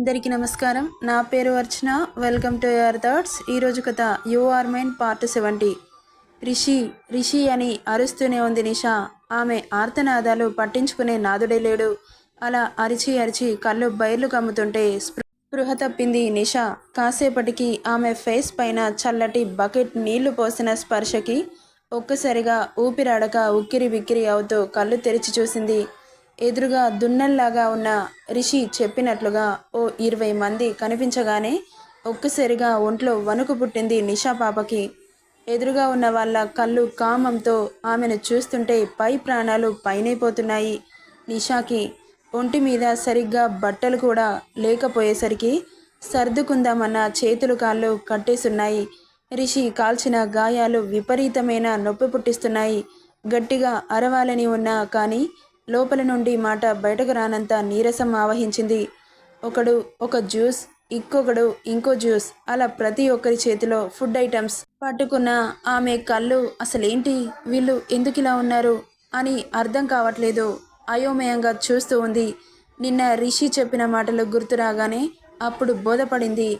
అందరికీ నమస్కారం. నా పేరు Archana. Welcome to your thoughts. ఈరోజు కథ you are mine part seventy. Rishi Rishi అని అరుస్తూనే ఉంది నిషా. ఆమె ఆర్తనాదాలు పట్టించుకునే నాదుడే లేడు. అలా అరిచి అరిచి కళ్ళు బయర్లు కమ్ముతుంటే స్పృహ తప్పింది నిషా. కాసేపటికి ఆమె ఫేస్ పైన చల్లటి బకెట్ నీళ్ళు పోసిన స్పర్శకి ఒక్కసారిగా ఊపిరాడక ఉక్కిరి బిక్కిరి అవుతూ కళ్ళు తెరిచి చూసింది ఎదురుగా దున్నల్లాగా ఉన్న రిషి చెప్పినట్లుగా ఓ ఇరవై మంది కనిపించగానే ఒక్కసారిగా ఒంట్లో వణుకు పుట్టింది నిషా పాపకి. ఎదురుగా ఉన్న వాళ్ళ కళ్ళు కామంతో ఆమెను చూస్తుంటే పై ప్రాణాలు పైనైపోతున్నాయి నిషాకి. ఒంటి మీద సరిగ్గా బట్టలు కూడా లేకపోయేసరికి సర్దుకుందామన్న చేతులు కాళ్ళు కట్టేసున్నాయి. రిషి కాల్చిన గాయాలు విపరీతమైన నొప్పి పుట్టిస్తున్నాయి. గట్టిగా అరవాలని ఉన్నా కానీ లోపల నుండి మాట బయటకు రానంత నీరసం ఆవహించింది. ఒకడు ఒక జ్యూస్ ఇంకొకడు ఇంకో జ్యూస్ అలా ప్రతి ఒక్కరి చేతిలో ఫుడ్ ఐటమ్స్ పట్టుకున్న ఆమె కళ్ళు అసలేంటి? వీళ్ళు ఎందుకు ఇలా ఉన్నారు? అని అర్థం కావట్లేదు. అయోమయంగా చూస్తూ ఉంది. నిన్న రిషి చెప్పిన మాటలు గుర్తు రాగానే అప్పుడు బోధపడింది.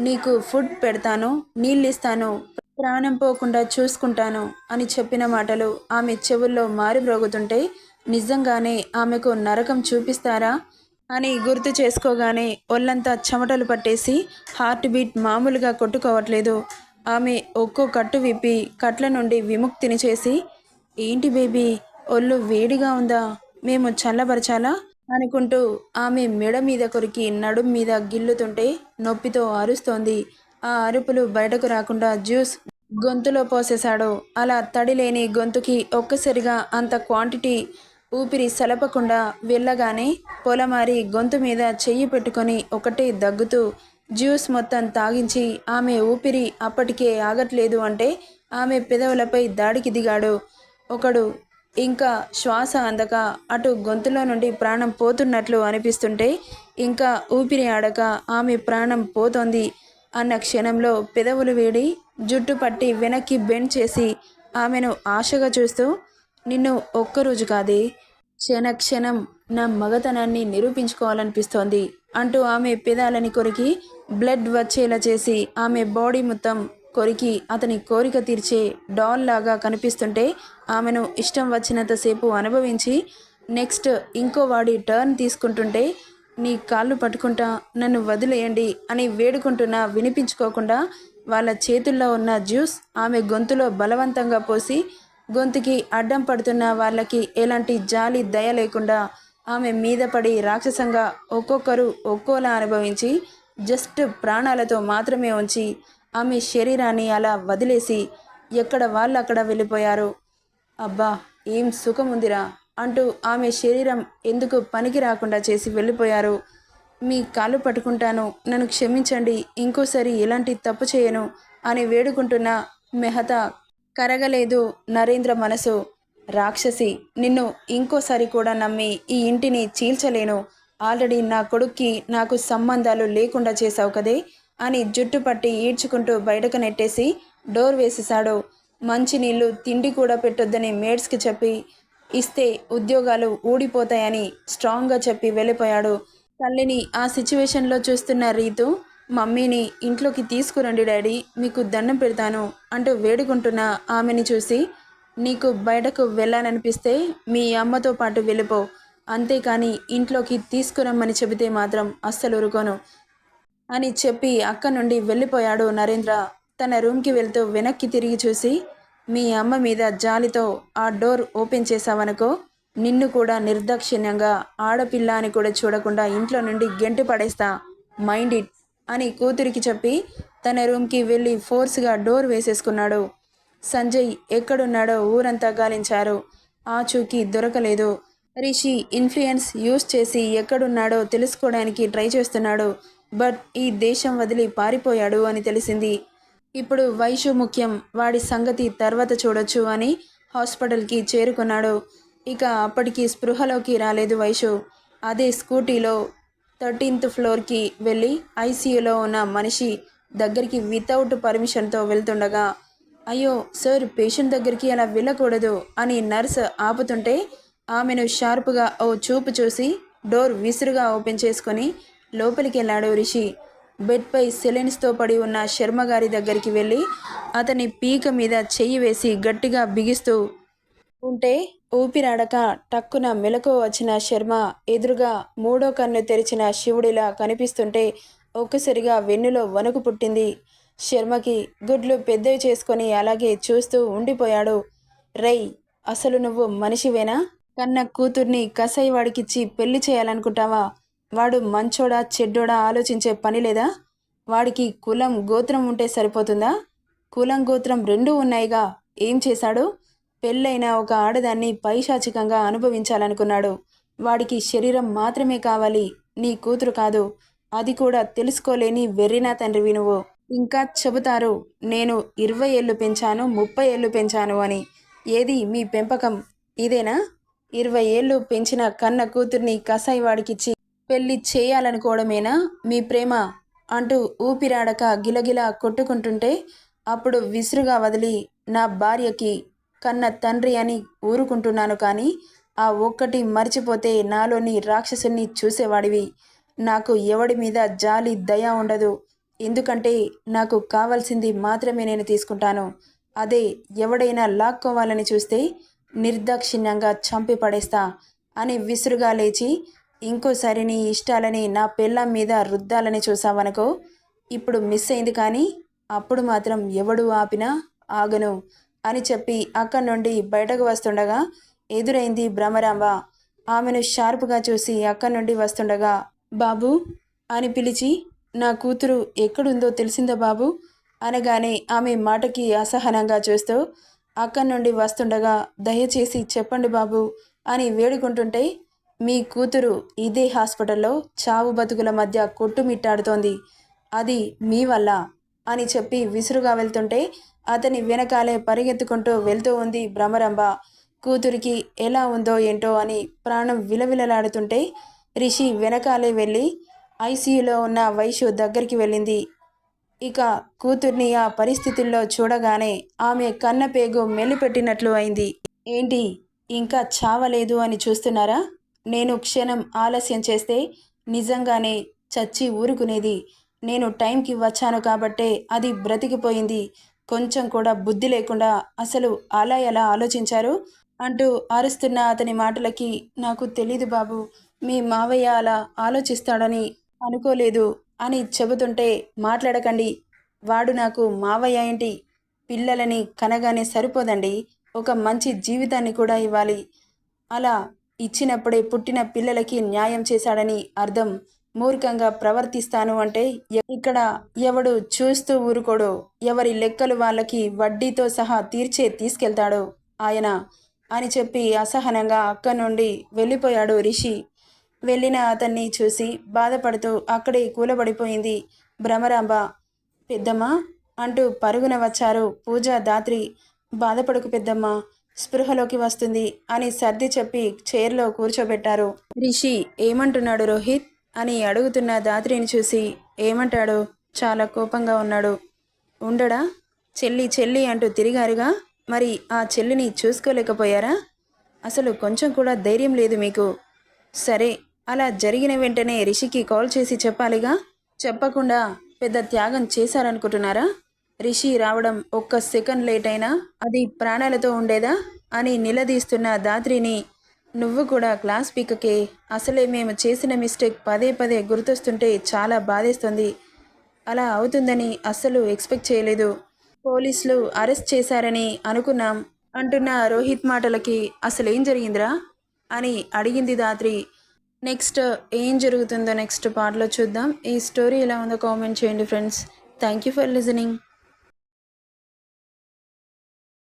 నీకు ఫుడ్ పెడతాను నీళ్ళిస్తాను ప్రాణం పోకుండా చూసుకుంటాను అని చెప్పిన మాటలు ఆమె చెవుల్లో మారిమ్రోగుతుంటే నిజంగానే ఆమెకు నరకం చూపిస్తారా? అని గుర్తు చేసుకోగానే ఒళ్ళంతా చెమటలు పట్టేసి హార్ట్ బీట్ మామూలుగా కొట్టుకోవట్లేదు. ఆమె ఒక్కో కట్టు విప్పి కట్ల నుండి విముక్తిని చేసి ఏంటి బేబీ ఒళ్ళు వేడిగా ఉందా? మేము చల్లబరచాలా? అనుకుంటూ ఆమె మెడ మీద కొరికి నడుం మీద గిల్లుతుంటే నొప్పితో అరుస్తోంది. ఆ అరుపులు బయటకు రాకుండా జ్యూస్ గొంతులో పోసేశాడు. అలా తడి లేని గొంతుకి ఒక్కసారిగా అంత క్వాంటిటీ ఊపిరి సలపకుండా వెళ్ళగానే పొలమారి గొంతు మీద చెయ్యి పెట్టుకొని ఒకటే దగ్గుతూ జ్యూస్ మొత్తం తాగించి ఆమె ఊపిరి అప్పటికే ఆగట్లేదు అంటే ఆమె పెదవులపై దాడికి దిగాడు. ఒకడు ఇంకా శ్వాస అందక అటు గొంతులో నుండి ప్రాణం పోతున్నట్లు అనిపిస్తుంటే ఇంకా ఊపిరి ఆడక ఆమె ప్రాణం పోతోంది అన్న క్షణంలో పెదవులు వేడి జుట్టు పట్టి వెనక్కి బెండ్ చేసి ఆమెను ఆశగా చూస్తూ నిన్ను ఒక్కరోజు కాదే. క్షణ క్షణం నా మగతనాన్ని నిరూపించుకోవాలనిపిస్తోంది. అంటూ ఆమె పెదాలని కొరికి బ్లడ్ వచ్చేలా చేసి ఆమె బాడీ మొత్తం కొరికి అతని కోరిక తీర్చే డాల్ లాగా కనిపిస్తుంటే ఆమెను ఇష్టం వచ్చినంతసేపు అనుభవించి నెక్స్ట్ ఇంకో వాడి టర్న్ తీసుకుంటుంటే నీ కాళ్ళు పట్టుకుంటా నన్ను వదిలేయండి అని వేడుకుంటున్నా వినిపించుకోకుండా వాళ్ళ చేతుల్లో ఉన్న జ్యూస్ ఆమె గొంతులో బలవంతంగా పోసి గొంతుకి అడ్డం పడుతున్న వాళ్ళకి ఎలాంటి జాలి దయ లేకుండా ఆమె మీద పడి రాక్షసంగా ఒక్కొక్కరు ఒక్కోలా అనుభవించి జస్ట్ ప్రాణాలతో మాత్రమే ఉంచి ఆమె శరీరాన్ని అలా వదిలేసి ఎక్కడ వాళ్ళు అక్కడ వెళ్ళిపోయారు. అబ్బా ఏం సుఖం ఉందిరా అంటూ ఆమె శరీరం ఎందుకు పనికి రాకుండా చేసి వెళ్ళిపోయారు. మీ కాళ్ళు పట్టుకుంటాను నన్ను క్షమించండి ఇంకోసారి ఎలాంటి తప్పు చేయను అని వేడుకుంటున్న మెహతా కరగలేదు. నరేంద్ర మనసు. రాక్షసి నిన్ను ఇంకోసారి కూడా నమ్మి ఈ ఇంటిని చీల్చలేను. ఆల్రెడీ నా కొడుక్కి నాకు సంబంధాలు లేకుండా చేశావు కదే అని జుట్టు పట్టి ఈడ్చుకుంటూ బయటకు నెట్టేసి డోర్ వేసేశాడు. మంచినీళ్ళు తిండి కూడా పెట్టొద్దని మేడ్స్కి చెప్పి ఇస్తే ఉద్యోగాలు ఊడిపోతాయని స్ట్రాంగ్గా చెప్పి వెళ్ళిపోయాడు. తల్లిని ఆ సిచ్యువేషన్లో చూస్తున్న రీతు మమ్మీని ఇంట్లోకి తీసుకురండి డాడీ. మీకు దండం పెడతాను అంటూ వేడుకుంటున్న ఆమెని చూసి నీకు బయటకు వెళ్ళాలనిపిస్తే మీ అమ్మతో పాటు వెళ్ళిపో. అంతేకాని ఇంట్లోకి తీసుకురమ్మని చెబితే మాత్రం అస్సలు ఊరుకోను అని చెప్పి అక్క నుండి వెళ్ళిపోయాడు నరేంద్ర. తన రూమ్కి వెళ్తూ వెనక్కి తిరిగి చూసి మీ అమ్మ మీద జాలితో ఆ డోర్ ఓపెన్ చేశావనుకో నిన్ను కూడా నిర్దాక్షిణ్యంగా ఆడపిల్ల అని కూడా చూడకుండా ఇంట్లో నుండి గెంటి పడేస్తా. Mind it. అని కూతురికి చెప్పి తన రూమ్కి వెళ్ళి ఫోర్స్గా డోర్ వేసేసుకున్నాడు. సంజయ్ ఎక్కడున్నాడో ఊరంతా గాలించారు. ఆచూకీ దొరకలేదు. రిషి ఇన్ఫ్లుయెన్స్ యూస్ చేసి ఎక్కడున్నాడో తెలుసుకోవడానికి ట్రై చేస్తున్నాడు. బట్ ఈ దేశం వదిలి పారిపోయాడు అని తెలిసింది. ఇప్పుడు వైషు ముఖ్యం వాడి సంగతి తర్వాత చూడొచ్చు అని హాస్పిటల్కి చేరుకున్నాడు. ఇక అప్పటికి స్పృహలోకి రాలేదు వైషు. అదే స్కూటీలో థర్టీన్త్ ఫ్లోర్కి వెళ్ళి ఐసీయూలో ఉన్న మనిషి దగ్గరికి వితౌట్ పర్మిషన్తో వెళ్తుండగా అయ్యో సార్ పేషెంట్ దగ్గరికి అలా వెళ్ళకూడదు అని నర్స్ ఆపుతుంటే ఆమెను షార్ప్గా ఓ చూపు చూసి డోర్ విసురుగా ఓపెన్ చేసుకొని లోపలికి వెళ్ళాడు రిషి. బెడ్పై సెలెన్స్తో పడి ఉన్న శర్మ గారి దగ్గరికి వెళ్ళి అతని పీక మీద చెయ్యి వేసి గట్టిగా బిగిస్తూ ఉంటే ఊపిరాడక టక్కున మెలకు వచ్చిన శర్మ ఎదురుగా మూడో కన్ను తెరిచిన శివుడిలా కనిపిస్తుంటే ఒక్కసారిగా వెన్నులో వణుకు పుట్టింది. శర్మకి గుడ్లు పెద్దవి చేసుకొని అలాగే చూస్తూ ఉండిపోయాడు. రై అసలు నువ్వు మనిషివేనా? కన్న కూతుర్ని కసాయి వాడికిచ్చి పెళ్ళి చేయాలనుకుంటావా? వాడు మంచోడా చెడ్డోడా ఆలోచించే పని లేదా? వాడికి కులం గోత్రం ఉంటే సరిపోతుందా? కులం గోత్రం రెండూ ఉన్నాయిగా. ఏం చేశాడు? పెళ్ళైన ఒక ఆడదాన్ని పైశాచికంగా అనుభవించాలనుకున్నాడు. వాడికి శరీరం మాత్రమే కావాలి. నీ కూతురు కాదు. అది కూడా తెలుసుకోలేని వెర్రినా తండ్రివి నువ్వు. ఇంకా చెబుతారు నేను ఇరవై ఏళ్ళు పెంచాను ముప్పై ఏళ్ళు పెంచాను అని. ఏది మీ పెంపకం? ఇదేనా? ఇరవై ఏళ్ళు పెంచిన కన్న కూతుర్ని కసాయి వాడికిచ్చి పెళ్ళి చేయాలనుకోవడమేనా? మీ ప్రేమ? అంటూ ఊపిరాడక గిలగిలా కొట్టుకుంటుంటే అప్పుడు విసురుగా వదిలి నా భార్యకి కన్న తండ్రి అని ఊరుకుంటున్నాను కానీ ఆ ఒక్కటి మర్చిపోతే నాలోని రాక్షసుని చూసేవాడివి. నాకు ఎవడి మీద జాలి దయ ఉండదు. ఎందుకంటే నాకు కావాల్సింది మాత్రమే నేను తీసుకుంటాను. అదే ఎవడైనా లాక్కోవాలని చూస్తే నిర్దాక్షిణ్యంగా చంపి పడేస్తా అని విసురుగా లేచి ఇంకోసారి నీ ఇష్టాలని నా పెళ్ళం మీద రుద్దాలని చూసావనుకో ఇప్పుడు మిస్ అయింది కానీ అప్పుడు మాత్రం ఎవడు ఆపినా ఆగను. అని చెప్పి అక్కడి నుండి బయటకు వస్తుండగా ఎదురైంది భ్రమరాంబ ఆమెను షార్ప్గా చూసి అక్కడి నుండి వస్తుండగా బాబు అని పిలిచి నా కూతురు ఎక్కడుందో తెలిసిందా బాబు? అనగానే ఆమె మాటకి అసహనంగా చూస్తూ అక్కడి నుండి వస్తుండగా దయచేసి చెప్పండి బాబు అని వేడుకుంటుంటే మీ కూతురు ఇదే హాస్పిటల్లో చావు బతుకుల మధ్య కొట్టుమిట్టాడుతోంది. అది మీ వల్ల అని చెప్పి విసురుగా వెళ్తుంటే అతని వెనకాలే పరిగెత్తుకుంటూ వెళ్తూ ఉంది భ్రమరంభ. కూతురికి ఎలా ఉందో ఏంటో అని ప్రాణం విలవిలలాడుతుంటే రిషి వెనకాలే వెళ్ళి ఐసీయూలో ఉన్న వైషు దగ్గరికి వెళ్ళింది. ఇక కూతుర్ని ఆ పరిస్థితుల్లో చూడగానే ఆమె కన్నపేగు మెల్లిపెట్టినట్లు అయింది. ఏంటి ఇంకా చావలేదు అని చూస్తున్నారా? నేను క్షణం ఆలస్యం చేస్తే నిజంగానే చచ్చి ఊరుకునేది. నేను టైంకి వచ్చాను కాబట్టే అది బ్రతికిపోయింది. కొంచెం కూడా బుద్ధి లేకుండా అసలు అలా ఎలా ఆలోచించారు అంటూ అరుస్తున్న అతని మాటలకి నాకు తెలీదు బాబు. మీ మావయ్య అలా ఆలోచిస్తాడని అనుకోలేదు అని చెబుతుంటే మాట్లాడకండి. వాడు నాకు మావయ్య ఏంటి? పిల్లలని కనగానే సరిపోదండి. ఒక మంచి జీవితాన్ని కూడా ఇవ్వాలి. అలా ఇచ్చినప్పుడే పుట్టిన పిల్లలకి న్యాయం చేశాడని అర్థం మూర్ఖంగా ప్రవర్తిస్తాను అంటే ఇక్కడ ఎవడు చూస్తూ ఊరుకోడు ఎవరి లెక్కలు వాళ్ళకి వడ్డీతో సహా తీర్చే తీసుకెళ్తాడో ఆయన అని చెప్పి అసహనంగా అక్కడి నుండి వెళ్ళిపోయాడు రిషి. వెళ్ళిన అతన్ని చూసి బాధపడుతూ అక్కడే కూలబడిపోయింది భ్రమరాంబ. పెద్దమ్మ అంటూ పరుగున వచ్చారు పూజా దాత్రి. బాధపడకు పెద్దమ్మ స్పృహలోకి వస్తుంది అని సర్ది చెప్పి చైర్లో కూర్చోబెట్టారు. రిషి ఏమంటున్నాడు రోహిత్? అని అడుగుతున్న దాత్రిని చూసి ఏమంటాడు? చాలా కోపంగా ఉన్నాడు. ఉండడా? చెల్లి చెల్లి అంటూ తిరిగారుగా? మరి ఆ చెల్లిని చూసుకోలేకపోయారా? అసలు కొంచెం కూడా ధైర్యం లేదు మీకు. సరే అలా జరిగిన వెంటనే రిషికి కాల్ చేసి చెప్పాలిగా? చెప్పకుండా పెద్ద త్యాగం చేశారనుకుంటున్నారా? రిషి రావడం ఒక్క సెకండ్ లేట్ అయినా అది ప్రాణాలతో ఉండేదా? అని నిలదీస్తున్న దాత్రిని నువ్వు కూడా క్లాస్ పీకకే. అసలే మేము చేసిన మిస్టేక్ పదే పదే గుర్తొస్తుంటే చాలా బాధేస్తుంది. అలా అవుతుందని అస్సలు ఎక్స్పెక్ట్ చేయలేదు. పోలీసులు అరెస్ట్ చేశారని అనుకున్నాం. అంటున్న రోహిత్ మాటలకి అసలు ఏం జరిగిందిరా? అని అడిగింది దాత్రి. నెక్స్ట్ ఏం జరుగుతుందో నెక్స్ట్ పార్ట్లో చూద్దాం. ఈ స్టోరీ ఎలా ఉందో కామెంట్ చేయండి friends. Thank you for listening.